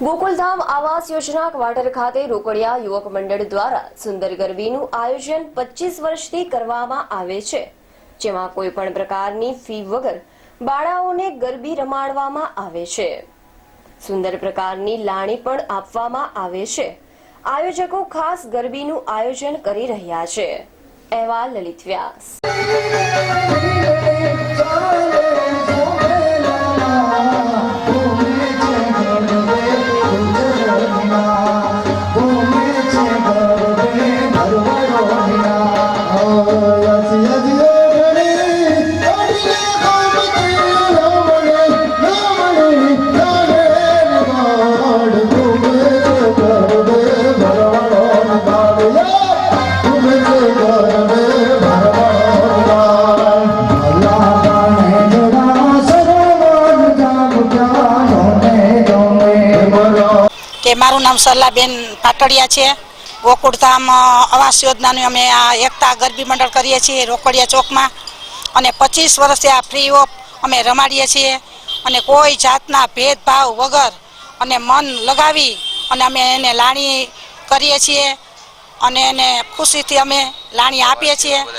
Gokuldham Awas Yojana quarter ખાતે રોકડિયા યુવક મંડળ દ્વારા સુંદર ગરબીનું આયોજન પચીસ વર્ષથી કરવામાં આવે છે. જેમાં કોઈ પણ પ્રકારની ફી વગર બાળાઓને ગરબી રમાડવામાં આવે છે. સુંદર પ્રકારની લાણી પણ આપવામાં આવે છે. આયોજકો ખાસ ગરબીનું આયોજન કરી રહ્યા છે. અહેવાલ લલિત વ્યાસ. કે મારું નામ સરલાબેન પાટડિયા છે. ગોકુળધામ આવાસ યોજનાનું અમે આ એકતા ગરબી મંડળ કરીએ છીએ, રોકડિયા ચોકમાં. અને પચીસ વર્ષથી આ ફ્રી ઓફ અમે રમાડીએ છીએ. અને કોઈ જાતના ભેદભાવ વગર અને મન લગાવી અને અમે એને લાણી કરીએ છીએ. અને એને ખુશીથી અમે લાણી આપીએ છીએ.